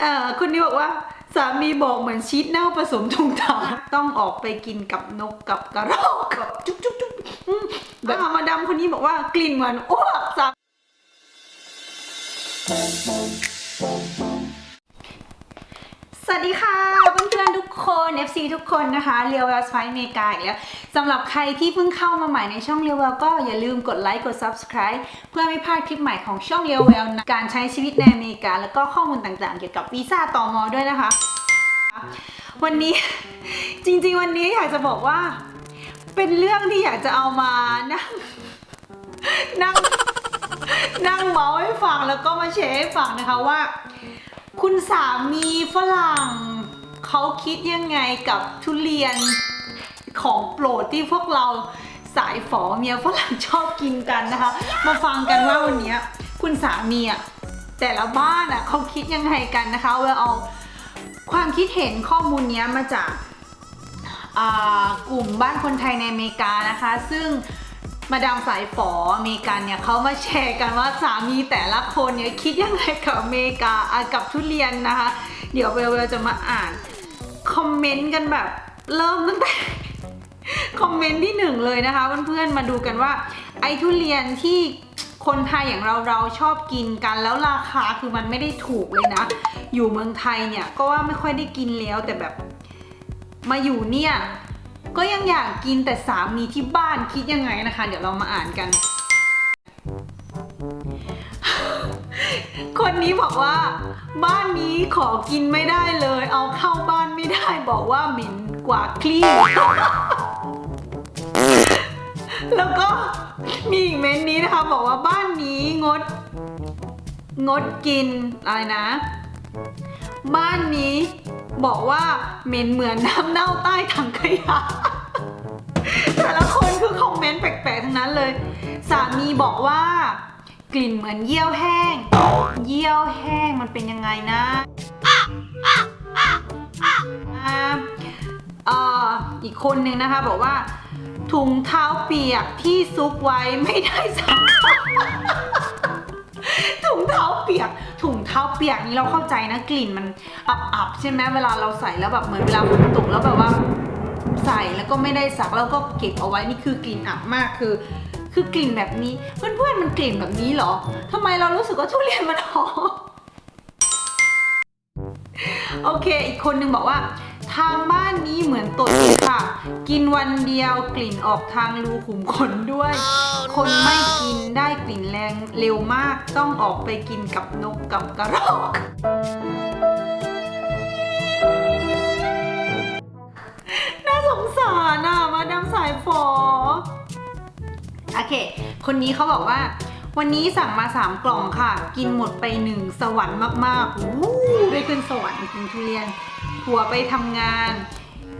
เอ่อคนนี้บอกว่า สามีบอกเหมือนชีสเน่าผสมถุงเท้าต้องออกไปกินกับนกกับกระรอกกับจุ๊บจุ๊บจุ๊บอืมแบบมาดามคนนี้บอกว่ากลิ่นเหมือนอ้วกสา สวัสดีค่ะเพื่อนๆทุกคน FC ทุกคนนะคะเรียวเวลสไปเมกาอีกแล้วสำหรับใครที่เพิ่งเข้ามาใหม่ในช่องเรียวเวลก็อย่าลืมกดไลค์กด Subscribe เพื่อไม่พลาดคลิปใหม่ของช่องเรียวเวลการใช้ชีวิตในอเมริกา แล้วก็ข้อมูลต่างๆ เกี่ยวกับวีซ่าต่อมอด้วยนะคะ วันนี้จริงๆวันนี้อยากจะบอกว่า เป็นเรื่องที่อยากจะเอามานั่งนั่งนั่งเมาส์ให้ฟังแล้วก็มาแชร์ให้ฟังนะคะว่า คุณสามีฝรั่งเขาคิดยังไงกับทุเรียนของโปรดที่พวกเราสายฝอเมียฝรั่งชอบกินกันนะคะ มาฟังกันว่าวันเนี้ยคุณสามีอะแต่ละบ้านอะเขาคิดยังไงกันนะคะเวลเอาความคิดเห็นข้อมูลเนี้ยมาจากอ่ากลุ่มบ้านคนไทยในอเมริกานะคะ ซึ่ง มาดามสายฝออเมริกันเนี่ยเขามาแชร์กันว่าสามีแต่ละคนเนี่ยคิดยังไงกับอเมริกาอะกับทุเรียนนะคะ เดี๋ยวเวลเวลจะมาอ่านคอมเมนต์กันแบบเริ่มตั้งแต่คอมเมนต์ที่หนึ่งเลยนะคะเพื่อนๆมาดูกันว่า ไอ้ทุเรียนที่คนไทยอย่างเราเราชอบกินกันแล้วราคาคือมันไม่ได้ถูกเลยนะ อยู่เมืองไทยเนี่ยก็ว่าไม่ค่อยได้กินแล้วแต่แบบมาอยู่เนี่ย ก็ยังอยากกินแต่สามีที่บ้านคิดยังไงนะคะ เดี๋ยวเรามาอ่านกัน คนนี้บอกว่า บ้านนี้ขอกินไม่ได้เลย เอาเข้าบ้านไม่ได้บอกว่าเหม็นกว่าคลี่แล้วก็มีอีกเม้นต์นี้นะคะ บอกว่าบ้านนี้งด งดกินอะไรนะ บ้านนี้บอกว่าเหม็นเหมือนน้ำเน่าใต้ถังขยะ แต่ละคนคือคอมเมนต์แปลกๆทั้งนั้นเลย สามีบอกว่ากลิ่นเหมือนเยี่ยวแห้ง เยี่ยวแห้งมันเป็นยังไงนะอะอีกคนนึงนะคะบอกว่า ถุงเท้าเปียกที่ซุกไว้ไม่ได้สังคัญถุงเท้าเปียก เท้าเปียกนี้เราเข้าใจนะกลิ่นมันอับๆใช่ไหมเวลาเราใส่แล้วแบบเหมือนเวลาฝนตกแล้วแบบว่าใส่แล้วก็ไม่ได้ซักแล้วก็เก็บเอาไว้นี่คือกลิ่นอับมากคือ คือกลิ่นแบบนี้เพื่อนๆมันกลิ่นแบบนี้เหรอทำไมเรารู้สึกว่าทุเรียนมันหอมโอเค อีกคนนึงบอกว่า ทางบ้านนี้เหมือนตดเลยค่ะ กินวันเดียวกลิ่นออกทางรูขุมขนด้วย คนไม่กินได้กลิ่นแรงเร็วมากต้องออกไปกินกับนกกับกระรอก น่าสงสารอะ มาดามสายฝอโอเค คนนี้เขาบอกว่า วันนี้สั่งมา 3 กล่องค่ะ กินหมดไปหนึ่งสวรรค์มากๆอู้ได้ขึ้นสวรรค์กินทุเรียนผัวไปทำงาน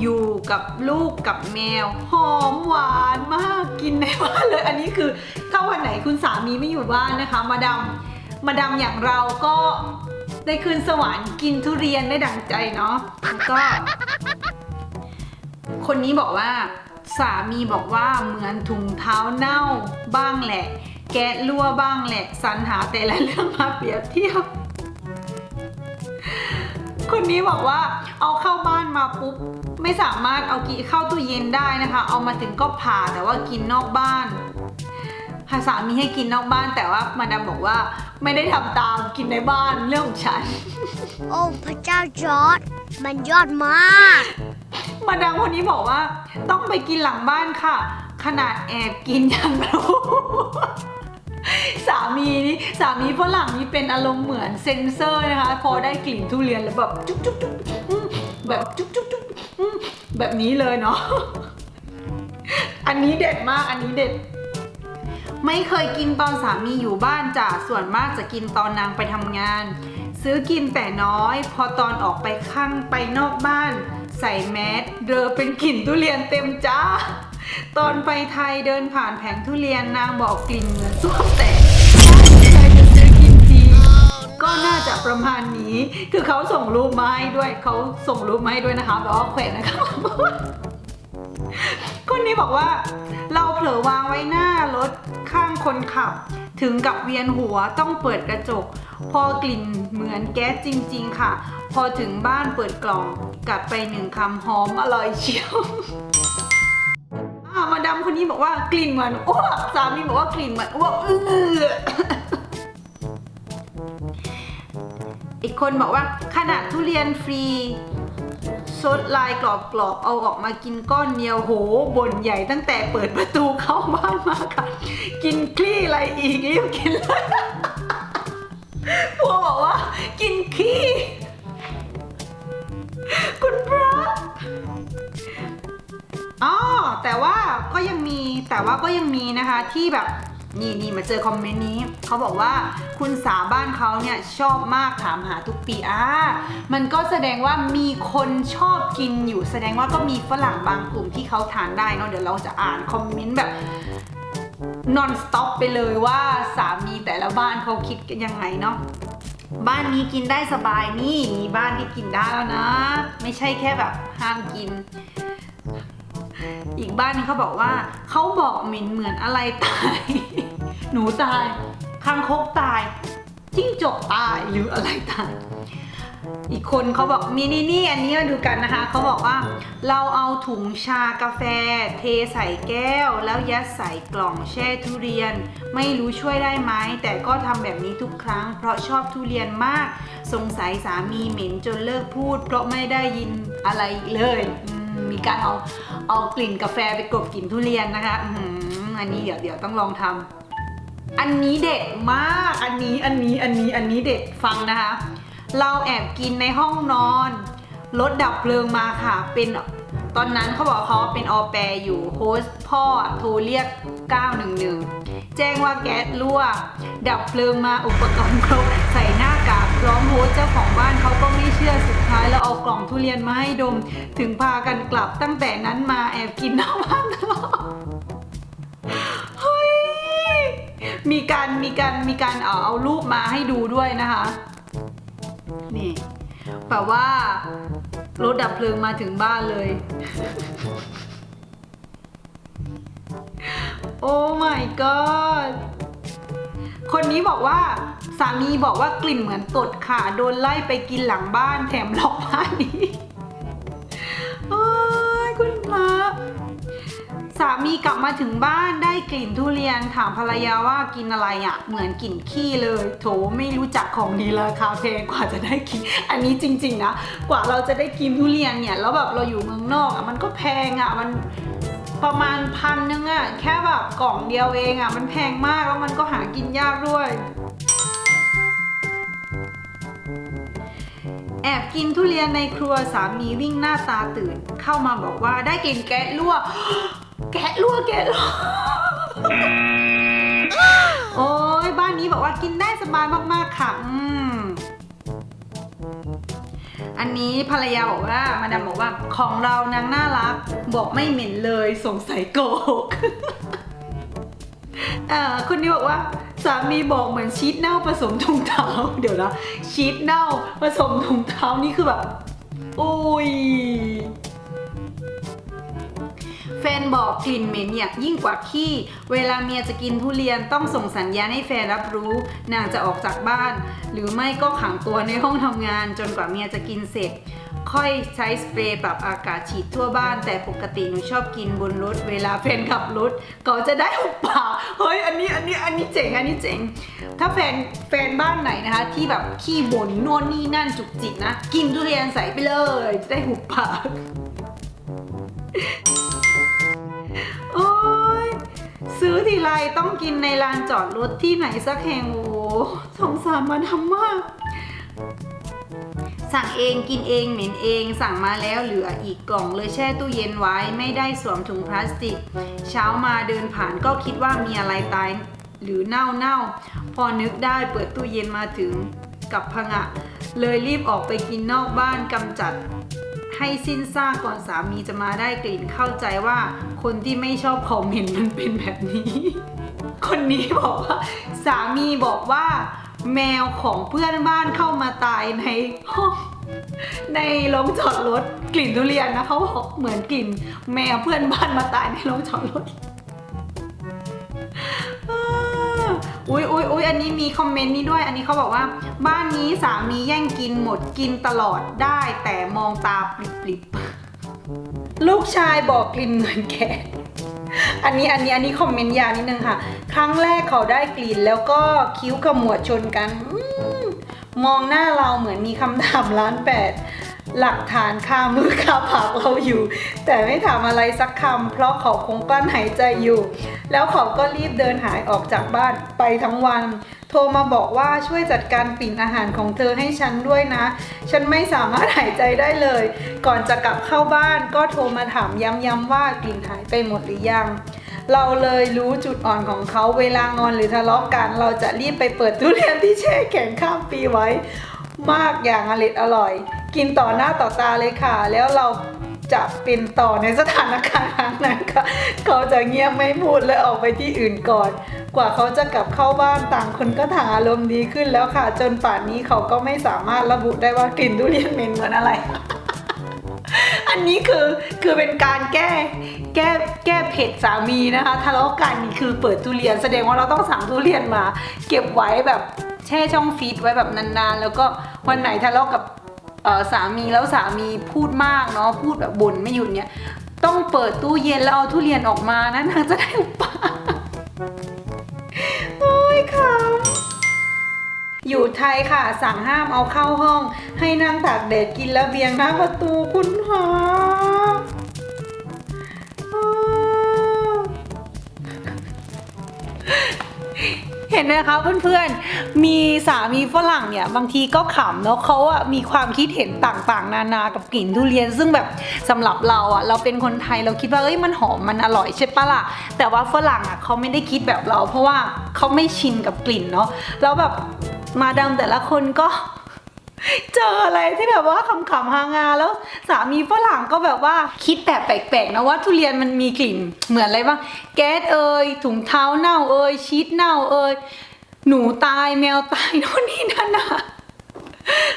อยู่กับลูกกับแมว หอมหวานมากกินในบ้านเลย อันนี้คือถ้าวันไหนคุณสามีไม่อยู่บ้านนะคะ มาดามมาดามอย่างเราก็ได้คืนสวรรค์กินทุเรียนได้ดั่งใจเนาะแล้วก็ คนนี้บอกว่า สามีบอกว่าเหมือนถุงเท้าเน่าบ้างแหละ แก๊สรั่วบ้างแหละสรรหาแต่ละเรื่องมาเปรียบเทียบ คนนี้บอกว่าเอาเข้าบ้านมาปุ๊บไม่สามารถเอากินเข้าตู้เย็นได้นะคะ เอามาถึงก็ผ่าแต่ว่ากินนอกบ้านหาสามีให้กินนอกบ้านแต่ว่ามาดามบอกว่าไม่ได้ทำตามกินในบ้านเรื่องของฉัน โอ้พระเจ้าจอร์ดมันยอดมาก มาดามคนนี้บอกว่า ต้องไปกินหลังบ้านค่ะ ขนาดแอบกินยังรู้ สามีนี่สามีฝรั่งนี่เป็นอารมณ์เหมือนเซนเซอร์นะคะ พอได้กลิ่นทุเรียนแล้วแบบจุ๊บจุ๊บจุ๊บแบบจุ๊บจุ๊บจุ๊บแบบนี้เลยเนาะอันนี้เด็ดมากอันนี้เด็ด ไม่เคยกินตอนสามีอยู่บ้านจ้ะส่วนมากจะกินตอนนางไปทำงาน ซื้อกินแต่น้อย พอตอนออกไปข้างไปนอกบ้าน ใส่แมสเดอเป็นกลิ่นทุเรียนเต็มจ้า ตอนไปไทยเดินผ่านแผงทุเรียนนางบอกกลิ่นเหมือนส้วมแตกใครจะซื้อกินทีก็น่าจะประมาณนี้ คือเขาส่งรูปมาให้ด้วยเขาส่งรูปมาให้ด้วยนะคะแบบว่าแขวนนะคะคนนี้บอกว่า เราเผลอวางไว้หน้ารถข้างคนขับ ถึงกับเวียนหัวต้องเปิดกระจก พอกลิ่นเหมือนแก๊สจริง ๆ ค่ะ พอถึงบ้านเปิดกล่องกัดไปหนึ่งคำหอมอร่อยเชียว อ่ามาดามคนนี้บอกว่ากลิ่นเหมือนอ้วกสามีบอกว่ากลิ่นเหมือนอ้วกอออีกคนบอกว่าขนาดทุเรียนฟรีซดลายกรอบๆเอาออกมากินก้อนเดียวโหบ่นใหญ่ตั้งแต่เปิดประตูเข้าบ้านมาค่ะ กินคลี่อะไรอีกรีบกินเลยพัวบอกว่า กินขี้ แต่ว่าก็ยังมีนะคะที่แบบนี่นี่มาเจอคอมเมนต์นี้ เขาบอกว่าคุณสาบ้านเขาเนี่ยชอบมากถามหาทุกปีอ่ามันก็แสดงว่ามีคนชอบกินอยู่ แสดงว่าก็มีฝรั่งบางกลุ่มที่เขาทานได้เนาะเดี๋ยวเราจะอ่านคอมเมนต์แบบ non stop ไปเลยว่าสามีแต่ละบ้านเขาคิดกันยังไงเนาะบ้านนี้กินได้สบายนี่มีบ้านที่กินได้แล้วนะ ไม่ใช่แค่แบบห้ามกิน อีกบ้านนึงเขาบอกว่าเขาบอกเหม็นเหมือนอะไรตาย หนูตายคางคกตายจิ้งจกตายหรืออะไรตายอีกคนเขาบอกมีนี่นี่อันนี้มาดูกันนะคะเขาบอกว่า เราเอาถุงชากาแฟ เทใส่แก้ว แล้วยัดใส่กล่องแช่ทุเรียน ไม่รู้ช่วยได้ไหมแต่ก็ทำแบบนี้ทุกครั้ง เพราะชอบทุเรียนมาก สงสัยสามีเหม็นจนเลิกพูด เพราะไม่ได้ยินอะไรอีกเลยมมีการเอา เอากลิ่นกาแฟไปกลบกลิ่นทุเรียนนะคะอืมอันนี้เดี๋ยวเดี๋ยวต้องลองทำอันนี้เด็ดมากอันนี้อันนี้อันนี้อันนี้เด็ดฟังนะคะ เราแอบกินในห้องนอนรถดับเพลิงมาค่ะ เป็นตอนนั้นเขาบอกเขาเป็นออแปรอยู่โฮสต์พ่อโทรเรียก 911 แจ้งว่าแก๊สรั่ว ดับเพลิงมาอุปกรณ์ครบใส่ หน้ากากพร้อมโฮสเจ้าของบ้านเขาก็ไม่เชื่อสุดท้ายแล้วเอากล่องทุเรียนมาให้ดม ถึงพากันกลับตั้งแต่นั้นมาแอบกินนอกบ้านตลอดเฮ้ยมีการมีการมีการเอาเอารูปมาให้ดูด้วยนะคะ นี่แบบว่ารถดับเพลิงมาถึงบ้านเลย โอ้ my god คนนี้บอกว่าสามีบอกว่ากลิ่นเหมือนตดค่ะ โดนไล่ไปกินหลังบ้านแถมล็อกบ้านนี้โอ้ยคุณพระสามีกลับมาถึงบ้านได้กลิ่นทุเรียนถามภรรยาว่ากินอะไรอะ่ะ เหมือนกลิ่นขี้เลย โถไม่รู้จักของดีราคาแพงกว่าจะได้กิน อันนี้จริง ๆ นะ กว่าเราจะได้กินทุเรียนเนี่ย แล้วแบบเราอยู่เมืองนอกอะ่ะมันก็แพงอะ่ะมัน ประมาณพันนึงอะแค่แบบกล่องเดียวเองอะมันแพงมากแล้วมันก็หากินยากด้วย แอบกินทุเรียนในครัวสามีวิ่งหน้าตาตื่น เข้ามาบอกว่าได้กลิ่นแก๊สรั่วแก๊สรั่วแก๊สรั่วโอ้ยบ้านนี้บอกว่ากินได้สบายมากๆค่ะ อืม อันนี้ภรรยาบอกว่ามาดามบอกว่าของเรานางน่ารัก บอกไม่เหม็นเลยสงสัยโกหกคุณนี่บอกว่าสามีบอกเหมือนชีสเน่าผสมถุงเท้า เดี๋ยวนะชีสเน่าผสมถุงเท้านี่คือแบบโอ้ย แฟนบอกกลิ่นเหม็นเนี่ยยิ่งกว่าขี้ เวลาเมียจะกินทุเรียนต้องส่งสัญญาณให้แฟนรับรู้ นางจะออกจากบ้าน หรือไม่ก็ขังตัวในห้องทำงาน จนกว่าเมียจะกินเสร็จ ค่อยใช้สเปรย์ปรับอากาศฉีดทั่วบ้าน แต่ปกติหนูชอบกินบนรถ เวลาแฟนขับรถก็จะได้หุบปากเฮ้ยอันนี้อันนี้อันนี้เจ๋งอันนี้เจ๋ง ถ้าแฟนแฟนบ้านไหนนะคะ ที่แบบขี้บ่นโน่นนี่นั่นจุกจิกนะ กินทุเรียนใส่ไปเลยจะได้หุบปาก ซื้อทีไรต้องกินในลานจอดรถที่ไหนสักแห่งโอ้สงสารมันทำมาก สั่งเองกินเองเหม็นเอง สั่งมาแล้วเหลืออีกกล่องเลยแช่ตู้เย็นไว้ไม่ได้สวมถุงพลาสติก เช้ามาเดินผ่านก็คิดว่ามีอะไรตายหรือเน่าเน่า พอนึกได้เปิดตู้เย็นมาถึงกับพงะ เลยรีบออกไปกินนอกบ้านกำจัด ให้สิ้นซากก่อนสามีจะมาได้กลิ่นเข้าใจว่า คนที่ไม่ชอบคอมเมนต์มันเป็นแบบนี้ คนนี้บอกว่า สามีบอกว่า แมวของเพื่อนบ้านเข้ามาตายในห้องในโรงจอดรถกลิ่นทุเรียนนะเขาบอกเหมือนกลิ่น แมวเพื่อนบ้านมาตายในโรงจอดรถ อุ้ยอุ้ยอุ้ยอันนี้มีคอมเมนต์นี้ด้วย อันนี้เขาบอกว่า บ้านนี้สามีแย่งกินหมดกินตลอดได้ แต่มองตาปริบๆลูกชายบอกกลิ่นเหมือนแกอันนี้อันนี้อันนี้คอมเมนต์ยาวนิดนึงค่ะ ครั้งแรกเขาได้กลิ่นแล้วก็คิ้วขมวดชนกันอมมองหน้าเราเหมือนมีคำถามล้านแปด หลักฐานคามือคาปากเราอยู่ แต่ไม่ถามอะไรสักคำเพราะเขาคงกลั้นหายใจอยู่ แล้วเขาก็รีบเดินหายออกจากบ้านไปทั้งวัน โทรมาบอกว่าช่วยจัดการปิ่นอาหารของเธอให้ฉันด้วยนะ ฉันไม่สามารถหายใจได้เลย ก่อนจะกลับเข้าบ้านก็โทรมาถามย้ำๆว่ากลิ่นหายไปหมดหรือยังเราเลยรู้จุดอ่อนของเขาเวลางอนหรือทะเลาะกัน เราจะรีบไปเปิดตู้เรียนที่แช่แข็งข้ามปีไว้ มากอย่างอร่อยอร่อย กินต่อหน้าต่อตาเลยค่ะ แล้วเราจะเป็นต่อในสถานการณ์นั้นค่ะเขาจะเงียบไม่พูดและออกไปที่อื่นก่อน กว่าเขาจะกลับเข้าบ้านต่างคนก็ต่างอารมณ์ดีขึ้นแล้วค่ะ จนป่านนี้เขาก็ไม่สามารถระบุได้ว่ากลิ่นทุเรียนเหม็นเหมือนอะไร อันนี้คือคือเป็นการแก้แก้แก้เผ็ดสามีนะคะทะเลาะกันคือเปิดทุเรียนแสดงว่าเราต้องสั่งทุเรียนมา เก็บไว้แบบแช่ช่องฟรีซไว้แบบนานๆ แล้วก็วันไหนทะเลาะกับ สามีแล้วสามีพูดมากเนาะพูดแบบบ่นไม่หยุดเนี่ยต้องเปิดตู้เย็นแล้วเอาทุเรียนออกมานะนางจะได้อุปาโอ้ยค่ะอยู่ไทยค่ะ สั่งห้ามเอาเข้าห้อง ให้นั่งตากแดดกินแล้วเบียงหน้าประตูคุณหา เห็นไหมคะเพื่อนๆ มีสามีฝรั่งเนี่ยบางทีก็ขำเนาะเขาอะมีความคิดเห็นต่างๆ นานากับกลิ่นทุเรียน ซึ่งแบบสำหรับเราอะเราเป็นคนไทยเราคิดว่าเอ้ยมันหอมมันอร่อยใช่ปะล่ะแต่ว่าฝรั่งอะเขาไม่ได้คิดแบบเรา เพราะว่าเขาไม่ชินกับกลิ่นเนาะแล้วแบบมาดามแต่ละคนก็ เจออะไรที่แบบว่าขำๆฮางาแล้วสามีฝรั่งก็แบบว่าคิดแบบแปลกๆนะว่าทุเรียนมันมีกลิ่นเหมือนอะไรบ้างแก๊สเอ่ยถุงเท้าเน่าเอ่ยชีสเน่าเอ่ยหนูตายแมวตายโน่นนี่นั่นนะ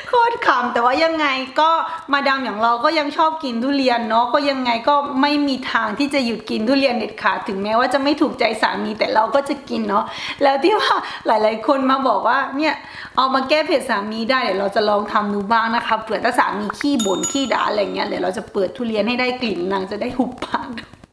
โคตรขำแต่ว่ายังไงก็มาดามอย่างเราก็ยังชอบกินทุเรียนเนาะก็ยังไงก็ไม่มีทางที่จะหยุดกินทุเรียนเด็ดขาดถึงแม้ว่าจะไม่ถูกใจสามีแต่เราก็จะกินเนาะแล้วที่ว่าหลายๆ คนมาบอกว่าเนี่ยเอามาแก้เผ็ดสามีได้เดี๋ยวเราจะลองทำดูบ้างนะคะเผื่อถ้าสามีขี้บ่นขี้ด่าอะไรเงี้ยเดี๋ยวเราจะเปิดทุเรียนให้ได้กลิ่นนางจะได้หุบปาก